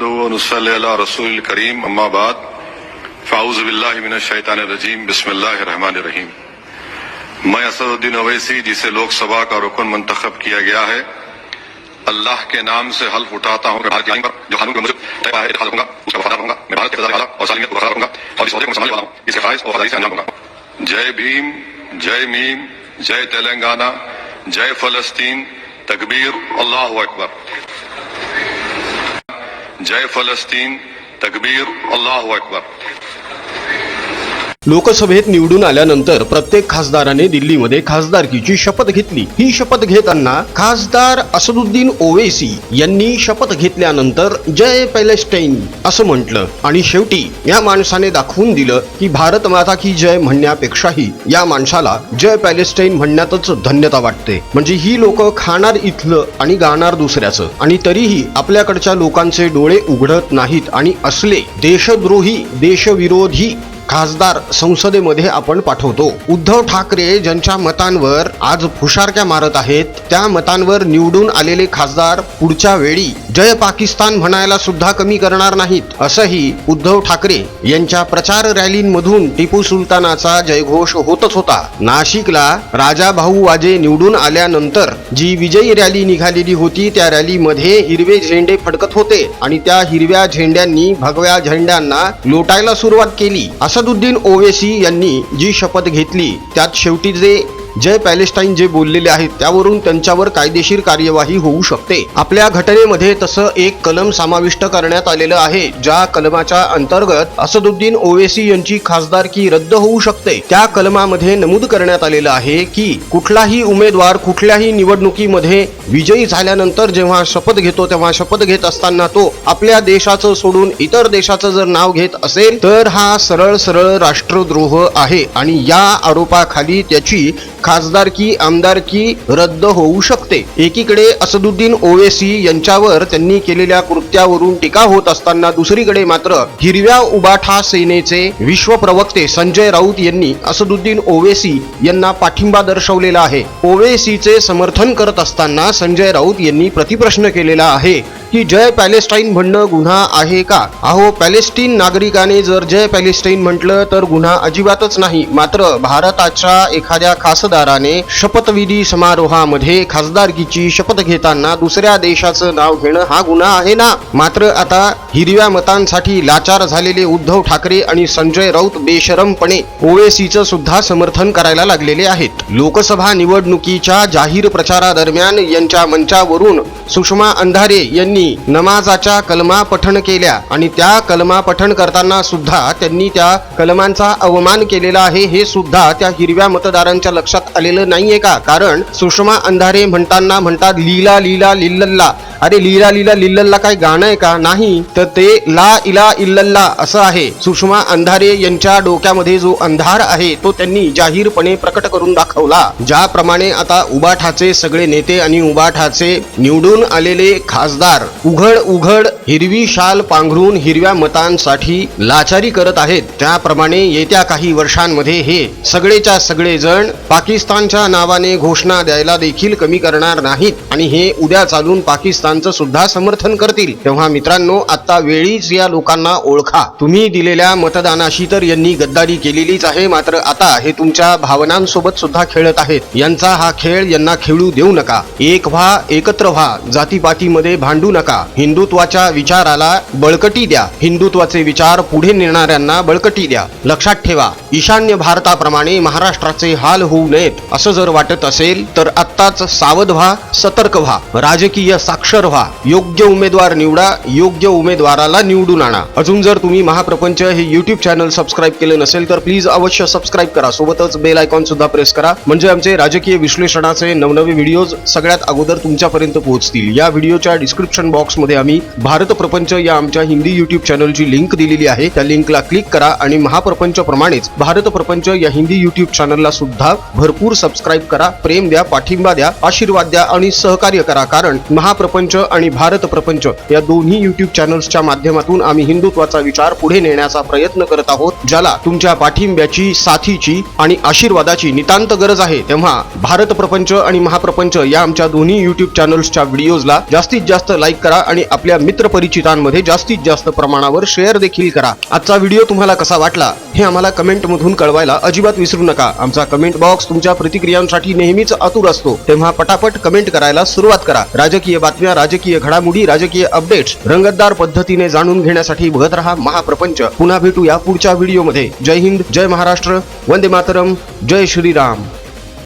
رسول کریم اما بعد فاؤز باللہ من الشیطان الرجیم بسم اللہ الرحمن الرحیم میں اسد الدین اویسی، جسے لوک سبھا کا رکن منتخب کیا گیا ہے، اللہ کے نام سے حلف اٹھاتا ہوں، کہ جو کے مجھے ہوں گا اس کا گا، میں بھارت کے اور کو گا، اور اس کو والا ہوں، اس کے اور سے انجام ہوں گا۔ جے بھیم، جے میم، جے تلنگانہ، جے فلسطین، تکبیر، اللہ اکبر۔ जय फलस्तीन तकबीर अल्लाह अकबर लोकसभेत निवडून आल्यानंतर प्रत्येक खासदाराने दिल्लीमध्ये खासदारकीची शपथ घेतली. ही शपथ घेताना खासदार असदुद्दीन ओवेसी यांनी शपथ घेतल्यानंतर जय पॅलेस्टाईन असं म्हटलं. आणि शेवटी या माणसाने दाखवून दिलं की भारत माता की जय म्हणण्यापेक्षाही या माणसाला जय पॅलेस्टाईन म्हणण्यातच धन्यता वाटते. म्हणजे ही लोक खाणार इथलं आणि गाणार दुसऱ्याचं. आणि तरीही आपल्याकडच्या लोकांचे डोळे उघडत नाहीत आणि असले देशद्रोही देशविरोधी खासदार संसदेमध्ये आपण पाठवतो. उद्धव ठाकरे ज्यांच्या मतांवर आज फुशारक्या मारत आहेत त्या मतांवर निवडून आलेले खासदार पुढच्या वेळी जय पाकिस्तान म्हणायला सुद्धा कमी करणार नाहीत असंही उद्धव ठाकरे यांच्या प्रचार रॅलींमधून टिपू सुलतानाचा जयघोष होतच होता. नाशिकला राजा भाऊ वाजे निवडून आल्यानंतर जी विजयी रॅली निघालेली होती त्या रॅलीमध्ये हिरवे झेंडे फडकत होते आणि त्या हिरव्या झेंड्यांनी भगव्या झेंड्यांना लोटायला सुरुवात केली. असदुद्दीन ओवेसी यांनी जी शपथ घेतली त्यात शेवटी जे जय पॅलेस्टाईन जे बोललेले आहेत त्यावरून त्यांच्यावर कायदेशीर कार्यवाही होऊ शकते. आपल्या घटनेमध्ये तसं एक कलम समाविष्ट करण्यात आलेलं आहे ज्या कलमाच्या अंतर्गत असदुद्दीन ओवेसी यांची खासदारकी रद्द होऊ शकते. त्या कलमामध्ये नमूद करण्यात आलेलं आहे की कुठलाही उमेदवार कुठल्याही निवडणुकीमध्ये विजयी झाल्यानंतर जेव्हा शपथ घेतो तेव्हा शपथ घेत असताना तो आपल्या देशाचं सोडून इतर देशाचं जर नाव घेत असेल तर हा सरळ सरळ राष्ट्रद्रोह आहे. आणि या आरोपाखाली त्याची खासदारकी आमदारकी रद्द होऊ शकते. एकीकडे असदुद्दीन ओवेसी यांच्यावर त्यांनी केलेल्या कृत्यावरून टीका होत असताना दुसरीकडे मात्र हिरव्या उबाठा सेनेचे विश्व प्रवक्ते संजय राऊत यांनी असदुद्दीन ओवेसी यांना पाठिंबा दर्शवलेला आहे. ओवेसीचे समर्थन करत असताना संजय राऊत यांनी प्रतिप्रश्न केलेला आहे. की जय पॅलेस्टाईन म्हणणं गुन्हा आहे का? अहो पॅलेस्टीन नागरिकाने जर जय पॅलेस्टाईन म्हटलं तर गुन्हा अजिबातच नाही. मात्र भारताच्या एखाद्या खासदाराने शपथविधी समारोहामध्ये खासदारकीची शपथ घेताना दुसऱ्या देशाचं नाव घेणं हा गुन्हा आहे ना? मात्र आता हिरव्या मतांसाठी लाचार झालेले उद्धव ठाकरे आणि संजय राऊत बेशरमपणे ओवेसीचं सुद्धा समर्थन करायला लागलेले आहेत. लोकसभा निवडणुकीच्या जाहीर प्रचारादरम्यान यांच्या मंचावरून सुषमा अंधारे यांनी नमाजाच्या कलमा पठण केल्या आणि त्या कलमा पठण करताना सुद्धा त्यांनी त्या कलमांचा अवमान केलेला आहे हे सुद्धा त्या हिरव्या मतदारांच्या लक्षात आलेलं नाहीये का? कारण सुषमा अंधारे म्हणताना म्हणतात लीला लीला लिल्लल्ला. अरे लीला लीला लिल्लल्ला काय गाणं आहे का? नाही. तर ते ला इला इल्लल्ला असं आहे. सुषमा अंधारे यांच्या डोक्यामध्ये जो अंधार आहे तो त्यांनी जाहीरपणे प्रकट करून दाखवला. ज्याप्रमाणे आता उबाठाचे सगळे नेते आणि उबाठाचे निवडून आलेले खासदार उघड उघड हिरवी शाल पांघरून हिरव्या मतांसाठी लाचारी करत आहेत. त्याप्रमाणे येत्या काही वर्षांमध्ये हे सगळेच्या सगळे जण पाकिस्तानच्या नावाने घोषणा द्यायला देखील कमी करणार नाहीत. आणि हे उद्या चालून पाकिस्तानचं सुद्धा समर्थन करतील. तेव्हा मित्रांनो आता वेळीच या लोकांना ओळखा. तुम्ही दिलेल्या मतदानाशी तर यांनी गद्दारी केलेलीच आहे. मात्र आता हे तुमच्या भावनांसोबत सुद्धा खेळत आहेत. यांचा हा खेळ यांना खेळू देऊ नका. एक व्हा एकत्र व्हा. जातीपातीमध्ये भांडू नका. हिंदुत्वाच्या विचाराला बळकटी द्या. हिंदुत्वाचे विचार पुढे नेणाऱ्यांना बळकटी द्या. लक्षात ठेवा ईशान्य भारताप्रमाणे महाराष्ट्राचे हाल होऊ नयेत. असं जर वाटत असेल तर आत्ताच सावध व्हा सतर्क व्हा. राजकीय साक्षर व्हा. योग्य उमेदवार निवडा योग्य उमेदवाराला निवडून आणा. अजून जर तुम्ही महाप्रपंच हे युट्यूब चॅनल सबस्क्राईब केलं नसेल तर प्लीज अवश्य सबस्क्राईब करा. सोबतच बेल आयकॉन सुद्धा प्रेस करा. म्हणजे आमचे राजकीय विश्लेषणाचे नवनवे व्हिडिओज सगळ्यात अगोदर तुमच्यापर्यंत पोहोचतील. या व्हिडिओच्या डिस्क्रिप्शन बॉक्समध्ये आम्ही भारत प्रपंच या आमच्या हिंदी युट्यूब चॅनलची लिंक दिलेली आहे. त्या लिंकला क्लिक करा आणि महाप्रपंच प्रमाणेच भारत प्रपंच या हिंदी युट्यूब चॅनलला सुद्धा भरपूर सबस्क्राईब करा प्रेम द्या पाठिंबा द्या आशीर्वाद द्या आणि सहकार्य करा. कारण महाप्रपंच आणि भारत प्रपंच या दोन्ही युट्यूब चॅनल्सच्या माध्यमातून आम्ही हिंदुत्वाचा विचार पुढे नेण्याचा प्रयत्न करत आहोत ज्याला तुमच्या पाठिंब्याची साथीची आणि आशीर्वादाची नितांत गरज आहे. तेव्हा भारत प्रपंच आणि महाप्रपंच या आमच्या दोन्ही युट्यूब चॅनल्सच्या व्हिडिओजला जास्तीत जास्त लाईक करा आणि आपल्या मित्रपरिचितांमध्ये जास्तीत जास्त प्रमाणावर शेअर देखील करा. आजचा व्हिडिओ तुम्हाला कसा वाटला हे आम्हाला कमेंट मधून कळवायला अजिबात विसरू नका. आमचा कमेंट बॉक्स तुमच्या प्रतिक्रियांसाठी नेहमीच आतुर असतो. तेव्हा पटापट कमेंट करायला सुरुवात करा. राजकीय बातम्या राजकीय घडामोडी राजकीय अपडेट्स रंगतदार पद्धतीने जाणून घेण्यासाठी बघत रहा महाप्रपंच. पुन्हा भेटूया पुढच्या व्हिडिओमध्ये जय हिंद जय महाराष्ट्र वंदे मातरम जय श्रीराम.